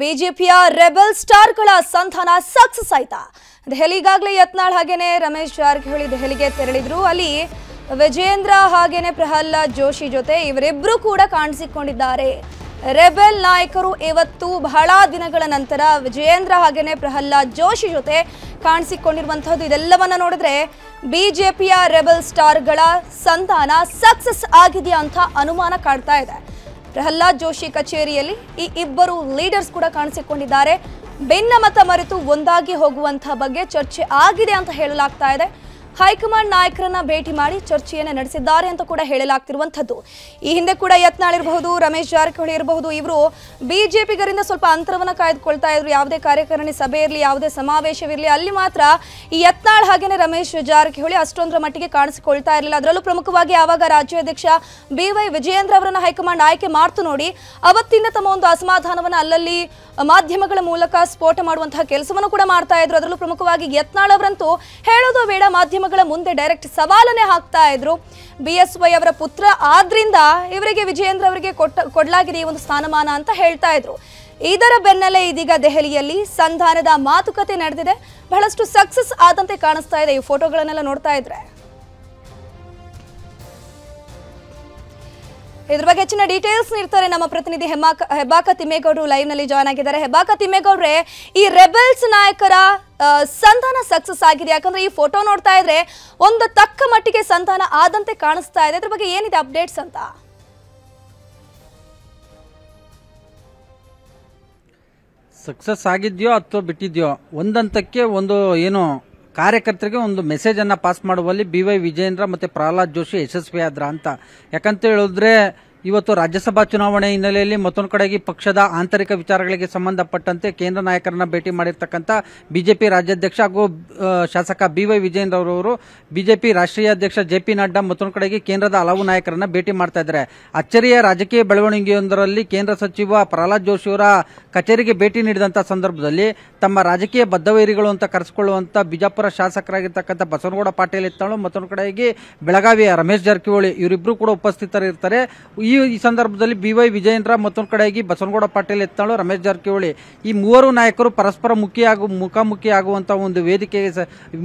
ಬಿಜೆಪಿಯ ರೆಬೆಲ್ ಸ್ಟಾರ್ಗಳ ಸಂಧಾನ ಸಕ್ಸಸ್ ಆಯ್ತಾ ದೆಹಲಿಗಾಗಲೇ ಯತ್ನಾಳ್ ಹಾಗೇನೆ ರಮೇಶ್ ಜಾರಕಿಹೊಳಿ ದೆಹಲಿಗೆ ತೆರಳಿದ್ರು. ಅಲ್ಲಿ ವಿಜೇಂದ್ರ ಹಾಗೇನೆ ಪ್ರಹ್ಲಾದ್ ಜೋಶಿ ಜೊತೆ ಇವರಿಬ್ರು ಕೂಡ ಕಾಣಿಸಿಕೊಂಡಿದ್ದಾರೆ. ರೆಬೆಲ್ ನಾಯಕರು ಇವತ್ತು ಬಹಳ ದಿನಗಳ ನಂತರ ವಿಜಯೇಂದ್ರ ಹಾಗೇನೆ ಪ್ರಹ್ಲಾದ್ ಜೋಶಿ ಜೊತೆ ಕಾಣಿಸಿಕೊಂಡಿರುವಂತಹದ್ದು. ಇದೆಲ್ಲವನ್ನ ನೋಡಿದ್ರೆ ಬಿಜೆಪಿಯ ರೆಬೆಲ್ ಸ್ಟಾರ್ಗಳ ಸಂತಾನ ಸಕ್ಸಸ್ ಆಗಿದೆಯಾ ಅಂತ ಅನುಮಾನ ಕಾಡ್ತಾ ಇದೆ. ಪ್ರಹ್ಲಾದ್ ಜೋಶಿ ಕಚೇರಿಯಲ್ಲಿ ಈ ಇಬ್ಬರು ಲೀಡರ್ಸ್ ಕೂಡ ಕಾಣಿಸಿಕೊಂಡಿದ್ದಾರೆ. ಭಿನ್ನಮತ ಮರೆತು ಒಂದಾಗಿ ಹೋಗುವಂತಹ ಬಗ್ಗೆ ಚರ್ಚೆ ಆಗಿದೆ ಅಂತ ಹೇಳಲಾಗ್ತಾ ಇದೆ. ಹೈಕಮಾಂಡ್ ನಾಯಕರನ್ನ ಭೇಟಿ ಮಾಡಿ ಚರ್ಚೆಯನ್ನು ನಡೆಸಿದ್ದಾರೆ ಅಂತ ಕೂಡ ಹೇಳಲಾಗ್ತಿರುವಂಥದ್ದು. ಈ ಹಿಂದೆ ಕೂಡ ಯತ್ನಾಳ್ ಇರಬಹುದು ರಮೇಶ್ ಜಾರಕಿಹೊಳಿ ಇರಬಹುದು, ಇವರು ಬಿಜೆಪಿಗರಿಂದ ಸ್ವಲ್ಪ ಅಂತರವನ್ನ ಕಾಯ್ದುಕೊಳ್ತಾ ಇದ್ರು. ಯಾವುದೇ ಕಾರ್ಯಕಾರಿಣಿ ಸಭೆ ಇರಲಿ, ಯಾವುದೇ ಸಮಾವೇಶವಿರಲಿ, ಅಲ್ಲಿ ಮಾತ್ರ ಈ ಯತ್ನಾಳ್ ಹಾಗೇನೆ ರಮೇಶ್ ಜಾರಕಿಹೊಳಿ ಅಷ್ಟೊಂದರ ಮಟ್ಟಿಗೆ ಕಾಣಿಸಿಕೊಳ್ತಾ ಇರಲಿಲ್ಲ. ಅದರಲ್ಲೂ ಪ್ರಮುಖವಾಗಿ ಆವಾಗ ರಾಜ್ಯಾಧ್ಯಕ್ಷ ಬಿ ವೈ ವಿಜಯೇಂದ್ರ ಅವರನ್ನ ಹೈಕಮಾಂಡ್ ಆಯ್ಕೆ ಮಾಡ್ತು ನೋಡಿ, ಅವತ್ತಿಂದ ತಮ್ಮ ಒಂದು ಅಸಮಾಧಾನವನ್ನ ಅಲ್ಲಲ್ಲಿ ಮಾಧ್ಯಮಗಳ ಮೂಲಕ ಸ್ಫೋಟ ಮಾಡುವಂತಹ ಕೆಲಸವನ್ನು ಕೂಡ ಮಾಡ್ತಾ ಇದ್ರು. ಅದರಲ್ಲೂ ಪ್ರಮುಖವಾಗಿ ಯತ್ನಾಳ್ ಅವರಂತೂ ಹೇಳೋದು ಬೇಡ ಮಾಧ್ಯಮಗಳ ಮುಂದೆ ಡೈರೆಕ್ಟ್ ಸವಾಲನ್ನೇ ಹಾಕ್ತಾ ಇದ್ರು. ಬಿ ಎಸ್ ವೈ ಅವರ ಪುತ್ರ ಆದ್ರಿಂದ ಇವರಿಗೆ ವಿಜಯೇಂದ್ರ ಅವರಿಗೆ ಕೊಟ್ಟ ಕೊಡಲಾಗಿದೆ ಈ ಒಂದು ಸ್ಥಾನಮಾನ ಅಂತ ಹೇಳ್ತಾ ಇದ್ರು. ಇದರ ಬೆನ್ನಲ್ಲೇ ಇದೀಗ ದೆಹಲಿಯಲ್ಲಿ ಸಂಧಾನದ ಮಾತುಕತೆ ನಡೆದಿದೆ. ಬಹಳಷ್ಟು ಸಕ್ಸಸ್ ಆದಂತೆ ಕಾಣಿಸ್ತಾ ಇದೆ. ಈ ಫೋಟೋಗಳನ್ನೆಲ್ಲ ನೋಡ್ತಾ ಇದ್ರೆ. ಇದ್ರ ಬಗ್ಗೆ ಹೆಚ್ಚಿನ ಡೀಟೇಲ್ಸ್ ನೀಡ್ತಾರೆ ನಮ್ಮ ಪ್ರತಿನಿಧಿ ಹೆಮ್ಮಾಕ ಹೆಬ್ಬಾಕ ತಿಮ್ಮೇಗೌಡರು ಲೈವ್ನಲ್ಲಿ ಜಾಯ್ನ್ ಆಗಿದ್ದಾರೆ. ಹೆಬ್ಬಾಕ ತಿಮ್ಮೇಗೌಡ್ರೆ, ಈ ರೆಬಲ್ಸ್ ನಾಯಕರ ಸಂಧಾನ ಸಕ್ಸಸ್ ಆಗಿದೆ. ಯಾಕಂದ್ರೆ ಈ ಫೋಟೋ ನೋಡ್ತಾ ಇದ್ರೆ ಒಂದು ತಕ್ಕ ಮಟ್ಟಿಗೆ ಸಂತಾನ ಆದಂತೆ ಕಾಣಿಸ್ತಾ ಇದೆ. ಅದ್ರ ಬಗ್ಗೆ ಏನಿದೆ ಅಪ್ಡೇಟ್ಸ್ ಅಂತ? ಸಕ್ಸಸ್ ಆಗಿದ್ಯೋ ಅಥವಾ ಬಿಟ್ಟಿದ್ಯೋ, ಒಂದಂತಕ್ಕೆ ಒಂದು ಏನು ಕಾರ್ಯಕರ್ತರಿಗೆ ಒಂದು ಮೆಸೇಜ್ ಅನ್ನ ಪಾಸ್ ಮಾಡುವಲ್ಲಿ ಬಿ ವೈ ವಿಜೇಂದ್ರ ಮತ್ತೆ ಪ್ರಹ್ಲಾದ್ ಜೋಶಿ ಯಶಸ್ವಿಯಾದ್ರ ಅಂತ. ಯಾಕಂತ ಹೇಳಿದ್ರೆ ಇವತ್ತು ರಾಜ್ಯಸಭಾ ಚುನಾವಣೆ ಹಿನ್ನೆಲೆಯಲ್ಲಿ ಮತ್ತೊಂದು ಕಡೆಗೆ ಪಕ್ಷದ ಆಂತರಿಕ ವಿಚಾರಗಳಿಗೆ ಸಂಬಂಧಪಟ್ಟಂತೆ ಕೇಂದ್ರ ನಾಯಕರನ್ನ ಭೇಟಿ ಮಾಡಿರ್ತಕ್ಕಂಥ ಬಿಜೆಪಿ ರಾಜ್ಯಾಧ್ಯಕ್ಷ ಹಾಗೂ ಶಾಸಕ ಬಿ ವೈ ವಿಜಯೇಂದ್ರ ಅವರವರು ಬಿಜೆಪಿ ರಾಷ್ಟ್ರೀಯ ಅಧ್ಯಕ್ಷ ಜೆ ಪಿ ನಡ್ಡಾ ಮತ್ತೊಂದು ಕಡೆಗೆ ಕೇಂದ್ರದ ಹಲವು ನಾಯಕರನ್ನ ಭೇಟಿ ಮಾಡ್ತಾ ಇದ್ದಾರೆ. ಅಚ್ಚರಿಯ ರಾಜಕೀಯ ಬೆಳವಣಿಗೆಯೊಂದರಲ್ಲಿ ಕೇಂದ್ರ ಸಚಿವ ಪ್ರಹ್ಲಾದ್ ಜೋಶಿ ಅವರ ಕಚೇರಿಗೆ ಭೇಟಿ ನೀಡಿದಂತ ಸಂದರ್ಭದಲ್ಲಿ ತಮ್ಮ ರಾಜಕೀಯ ಬದ್ಧವೈರಿಗಳು ಅಂತ ಕರೆಸಿಕೊಳ್ಳುವಂತ ಬಿಜಾಪುರ ಶಾಸಕರಾಗಿರ್ತಕ್ಕಂಥ ಬಸವನಗೌಡ ಪಾಟೀಲ್ ಇತ್ತಾಳು. ಮತ್ತೊಂದು ಕಡೆಗೆ ಬೆಳಗಾವಿಯ ರಮೇಶ್ ಜಾರಕಿಹೊಳಿ ಇವರಿಬ್ರು ಕೂಡ ಉಪಸ್ಥಿತರಿರ್ತಾರೆ. ಈ ಈ ಸಂದರ್ಭದಲ್ಲಿ ಬಿ ವೈ ವಿಜಯೇಂದ್ರ ಮತ್ತೊಂದು ಕಡೆಯಾಗಿ ಬಸವನಗೌಡ ಪಾಟೀಲ್ ಎತ್ತಾಳು, ರಮೇಶ್ ಜಾರಕಿಹೊಳಿ. ಈ ಮೂವರು ನಾಯಕರು ಪರಸ್ಪರ ಮುಖಿಯಾಗು ಮುಖಾಮುಖಿ ಆಗುವಂತ ಒಂದು ವೇದಿಕೆಗೆ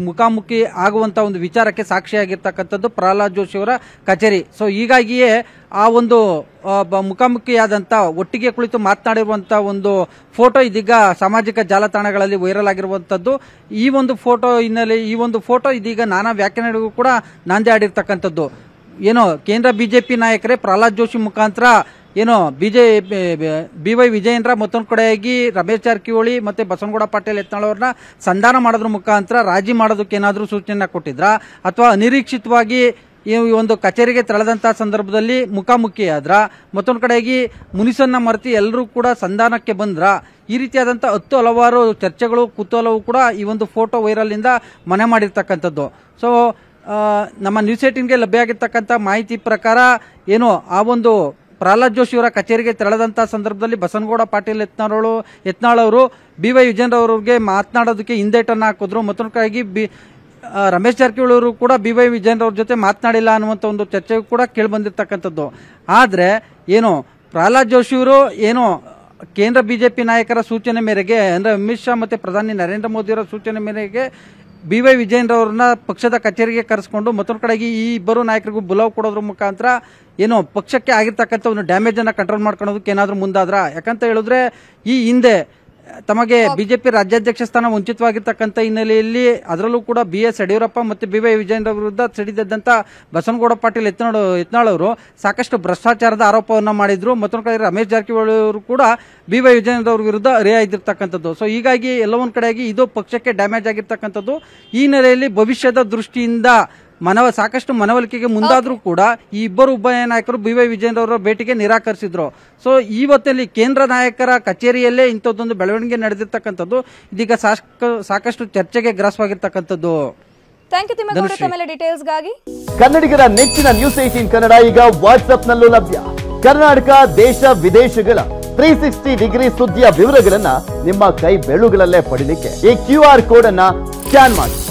ಮುಖಾಮುಖಿ ಆಗುವಂಥ ಒಂದು ವಿಚಾರಕ್ಕೆ ಸಾಕ್ಷಿಯಾಗಿರ್ತಕ್ಕಂಥದ್ದು ಪ್ರಹ್ಲಾದ್ ಜೋಶಿ ಅವರ ಕಚೇರಿ. ಸೊ ಹೀಗಾಗಿಯೇ ಆ ಒಂದು ಮುಖಾಮುಖಿಯಾದಂಥ ಒಟ್ಟಿಗೆ ಕುಳಿತು ಮಾತನಾಡಿರುವಂಥ ಒಂದು ಫೋಟೋ ಇದೀಗ ಸಾಮಾಜಿಕ ಜಾಲತಾಣಗಳಲ್ಲಿ ವೈರಲ್ ಆಗಿರುವಂಥದ್ದು ಈ ಒಂದು ಫೋಟೋ ಹಿನ್ನೆಲೆ ಈ ಒಂದು ಫೋಟೋ ಇದೀಗ ನಾನಾ ವ್ಯಾಖ್ಯಾನಗಳಿಗೂ ಕೂಡ ನಾಂದಿ ಆಡಿರ್ತಕ್ಕಂಥದ್ದು. ಏನೋ ಕೇಂದ್ರ ಬಿಜೆಪಿ ನಾಯಕರೇ ಪ್ರಹ್ಲಾದ್ ಜೋಶಿ ಮುಖಾಂತರ ಏನೋ ಬಿಜೆ, ಬಿ ವೈ ವಿಜಯೇಂದ್ರ ಮತ್ತೊಂದು ಕಡೆಯಾಗಿ ರಮೇಶ್ ಜಾರಕಿಹೊಳಿ ಮತ್ತೆ ಬಸವನಗೌಡ ಪಾಟೀಲ್ ಯತ್ನಾಳ್ ಅವ್ರನ್ನ ಸಂಧಾನ ಮಾಡೋದ್ರ ಮುಖಾಂತರ ರಾಜಿ ಮಾಡೋದಕ್ಕೆ ಏನಾದರೂ ಸೂಚನೆ ಕೊಟ್ಟಿದ್ರ? ಅಥವಾ ಅನಿರೀಕ್ಷಿತವಾಗಿ ಈ ಒಂದು ಕಚೇರಿಗೆ ತೆರಳದಂತಹ ಸಂದರ್ಭದಲ್ಲಿ ಮುಖಾಮುಖಿ ಆದ್ರ ಮತ್ತೊಂದು ಕಡೆಯಾಗಿ ಮುನಿಸನ್ನ ಮರೆತಿ ಎಲ್ಲರೂ ಕೂಡ ಸಂಧಾನಕ್ಕೆ ಬಂದ್ರ? ಈ ರೀತಿಯಾದಂಥ ಹತ್ತು ಹಲವಾರು ಚರ್ಚೆಗಳು, ಕುತೂಹಲವು ಕೂಡ ಈ ಒಂದು ಫೋಟೋ ವೈರಲ್ ಮನೆ ಮಾಡಿರ್ತಕ್ಕಂಥದ್ದು. ಸೊ ನಮ್ಮ ನ್ಯೂಸ್ ಏಟಿನ್ಗೆ ಲಭ್ಯ ಆಗಿರ್ತಕ್ಕಂಥ ಮಾಹಿತಿ ಪ್ರಕಾರ ಏನು ಆ ಒಂದು ಪ್ರಹ್ಲಾದ್ ಜೋಶಿ ಅವರ ಕಚೇರಿಗೆ ತೆರಳದಂತಹ ಸಂದರ್ಭದಲ್ಲಿ ಬಸನಗೌಡ ಪಾಟೀಲ್ ಯತ್ನಾಳ್ ಅವರು, ಬಿ ವೈ ವಿಜೇಂದ್ರ ಅವರಿಗೆ ಮಾತನಾಡೋದಕ್ಕೆ ಹಿಂದೇಟನ್ನು ಹಾಕಿದ್ರು. ಮತ್ತೊಂದಕ್ಕಾಗಿ ಬಿ ರಮೇಶ್ ಜಾರಕಿಹೊಳಿ ಅವರು ಕೂಡ ಬಿ ವೈ ವಿಜೇಂದ್ರ ಅವ್ರ ಜೊತೆ ಮಾತನಾಡಿಲ್ಲ ಅನ್ನುವಂಥ ಒಂದು ಚರ್ಚೆ ಕೂಡ ಕೇಳಿಬಂದಿರ್ತಕ್ಕಂಥದ್ದು. ಆದರೆ ಆದ್ರೆ ಏನು ಪ್ರಹ್ಲಾದ್ ಜೋಶಿ ಅವರು ಏನು ಕೇಂದ್ರ ಬಿಜೆಪಿ ನಾಯಕರ ಸೂಚನೆ ಮೇರೆಗೆ ಅಂದರೆ ಅಮಿತ್ ಶಾ ಮತ್ತು ಪ್ರಧಾನಿ ನರೇಂದ್ರ ಮೋದಿ ಅವರ ಸೂಚನೆ ಮೇರೆಗೆ ಬಿ ವೈ ವಿಜೇಂದ್ರ ಅವರನ್ನ ಪಕ್ಷದ ಕಚೇರಿಗೆ ಕರೆಸ್ಕೊಂಡು ಮತ್ತೊಂದು ಕಡೆಗೆ ಈ ಇಬ್ಬರು ನಾಯಕರಿಗೂ ಬುಲಾವ್ ಕೊಡೋದ್ರ ಮುಖಾಂತರ ಏನು ಪಕ್ಷಕ್ಕೆ ಆಗಿರ್ತಕ್ಕಂಥ ಒಂದು ಡ್ಯಾಮೇಜನ್ನು ಕಂಟ್ರೋಲ್ ಮಾಡ್ಕೊಳೋದಕ್ಕೆ ಏನಾದರೂ ಮುಂದಾದ್ರ? ಯಾಕಂತ ಹೇಳಿದ್ರೆ ಈ ಹಿಂದೆ ತಮಗೆ ಬಿಜೆಪಿ ರಾಜ್ಯಾಧ್ಯಕ್ಷ ಸ್ಥಾನ ವಂಚಿತವಾಗಿರ್ತಕ್ಕಂಥ ಹಿನ್ನೆಲೆಯಲ್ಲಿ ಅದರಲ್ಲೂ ಕೂಡ ಬಿ ಎಸ್ ಯಡಿಯೂರಪ್ಪ ಮತ್ತು ಬಿ ವೈ ವಿಜಯೇಂದ್ರ ವಿರುದ್ಧ ಸಿಡಿದಂತ ಬಸವನಗೌಡ ಪಾಟೀಲ್ ಯತ್ನಾಳ್ ಯತ್ನಾಳ್ ಅವರು ಸಾಕಷ್ಟು ಭ್ರಷ್ಟಾಚಾರದ ಆರೋಪವನ್ನು ಮಾಡಿದ್ರು. ಮತ್ತೊಂದು ಕಡೆ ರಮೇಶ್ ಜಾರಕಿಹೊಳಿ ಅವರು ಕೂಡ ಬಿ ವೈ ವಿಜಯೇಂದ್ರ ಅವ್ರ ವಿರುದ್ಧ ರಿಯಾಯಿದಿರ್ತಕ್ಕಂಥದ್ದು ಸೊ ಹೀಗಾಗಿ ಎಲ್ಲವೊಂದು ಕಡೆಯಾಗಿ ಇದು ಪಕ್ಷಕ್ಕೆ ಡ್ಯಾಮೇಜ್ ಆಗಿರ್ತಕ್ಕಂಥದ್ದು. ಈ ನೆಲೆಯಲ್ಲಿ ಭವಿಷ್ಯದ ದೃಷ್ಟಿಯಿಂದ ಮನವ ಸಾಕಷ್ಟು ಮನವೊಲಿಕೆಗೆ ಮುಂದಾದ್ರೂ ಕೂಡ ಈ ಇಬ್ಬರು ಉಭಯ ನಾಯಕರು ಬಿ ವೈ ವಿಜಯನ್ ಅವರ ಭೇಟಿಗೆ ನಿರಾಕರಿಸಿದ್ರು. ಸೊ ಇವತ್ತಲ್ಲಿ ಕೇಂದ್ರ ನಾಯಕರ ಕಚೇರಿಯಲ್ಲೇ ಇಂಥದ್ದೊಂದು ಬೆಳವಣಿಗೆ ನಡೆದಿರ್ತಕ್ಕಂಥದ್ದು ಇದೀಗ ಸಾಕ- ಸಾಕಷ್ಟು ಚರ್ಚೆಗೆ ಗ್ರಾಸವಾಗಿರ್ತಕ್ಕಂಥದ್ದು. ಡೀಟೇಲ್ಸ್ಗಾಗಿ ಕನ್ನಡಿಗರ ನೆಚ್ಚಿನ ನ್ಯೂಸ್ ಏಟೀನ್ ಕನ್ನಡ ಈಗ ವಾಟ್ಸ್ಆಪ್ನಲ್ಲೂ ಲಭ್ಯ. ಕರ್ನಾಟಕ ದೇಶ ವಿದೇಶಗಳ ತ್ರೀ ಸಿಕ್ಸ್ಟಿ ಡಿಗ್ರಿ ಸುದ್ದಿಯ ವಿವರಗಳನ್ನ ನಿಮ್ಮ ಕೈ ಬೆಳುಗಳಲ್ಲೇ ಪಡೀಲಿಕ್ಕೆ ಈ ಕ್ಯೂ ಆರ್ ಕೋಡ್ ಅನ್ನ ಸ್ಕ್ಯಾನ್ ಮಾಡಿ.